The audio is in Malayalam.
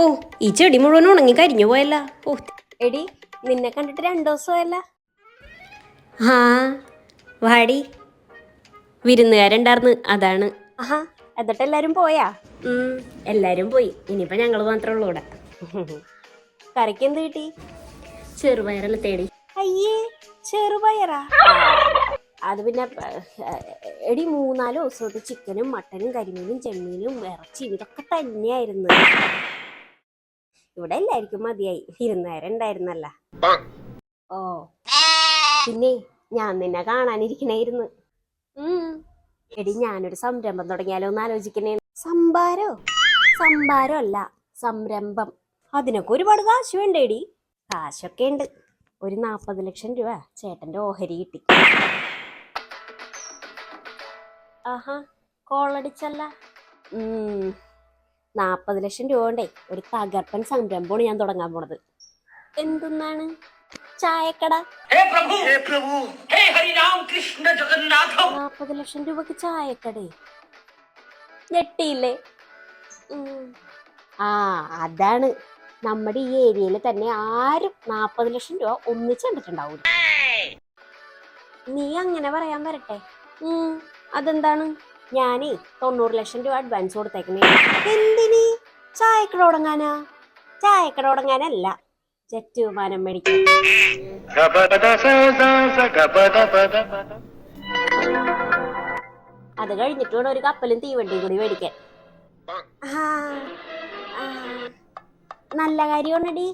ഓ ഈ ചെടി മുഴുവൻ ഉണങ്ങി കരിഞ്ഞു പോയല്ല. ഓ എടി നിന്നെ കണ്ടിട്ട് രണ്ടു ദിവസമായല്ല ആ വാടി. വിരുന്നുകാരുണ്ടായിരുന്നു അതാണ്. ആഹാ എന്നിട്ട് എല്ലാരും പോയാ? എല്ലാവരും എല്ലാരും പോയി. ഇനിയിപ്പോ ഞങ്ങൾ മാത്രമേ ഉള്ളൂ ഇവിടെ. കറിക്ക് എന്ത് കിട്ടി? ചെറുപയറല്ല തേടി. അയ്യേ ചെറുപയറാ? അത് പിന്നെ എടി മൂന്നാൽ ദിവസം തൊട്ട് ചിക്കനും മട്ടനും കരിമീനും ചെമ്മീനും ഇറച്ചി ഇതൊക്കെ തന്നെയായിരുന്നു. ഇവിടെ എല്ലാവർക്കും മതിയായി. ഇരുന്നേരം ഉണ്ടായിരുന്നല്ല. ഓ. പിന്നെ ഞാൻ നിന്നെ കാണാനിരിക്കണായിരുന്നു. എടി ഞാനൊരു സംരംഭം തുടങ്ങിയാലോ എന്ന് ആലോചിക്കണേ. സംഭാരോ? സംഭാരം അല്ല സംരംഭം. അതിനൊക്കെ ഒരുപാട് കാശ് വേണ്ടേടി. കാശൊക്കെ ഉണ്ട്. ഒരു നാൽപ്പത് ലക്ഷം രൂപ ചേട്ടന്റെ ഓഹരി കിട്ടി. ആഹാ കോളടിച്ചല്ല. നാൽപ്പത് ലക്ഷം രൂപ ഒരു തകർപ്പൻ സംരംഭമാണ് ഞാൻ തുടങ്ങാൻ പോണത്. എന്തെന്നാണ്? ചായക്കട. നാപ്പത് ലക്ഷം രൂപക്ക് ചായക്കടേ. ഞെട്ടിയില്ലേ? ആ അതാണ്. നമ്മുടെ ഈ ഏരിയയിൽ തന്നെ ആരും നാൽപ്പത് ലക്ഷം രൂപ ഒന്നിച്ച് കണ്ടിട്ടുണ്ടാവില്ല നീ അങ്ങനെ പറയാൻ വരട്ടെ. അതെന്താണ്? ഞാനേ തൊണ്ണൂറ് ലക്ഷം രൂപ അഡ്വാൻസ് കൊടുത്തേക്കണേ. എന്തിനി? ചായക്കട തുടങ്ങാനാ? ചായക്കട തുടങ്ങാനല്ല ജറ്റ് വിമാനം മേടിക്കാൻ. അത് കഴിഞ്ഞിട്ട് വേണം ഒരു കപ്പലും തീവണ്ടിയും കൂടി മേടിക്കാൻ. നല്ല ആ, നല്ല കാര്യമാണടി.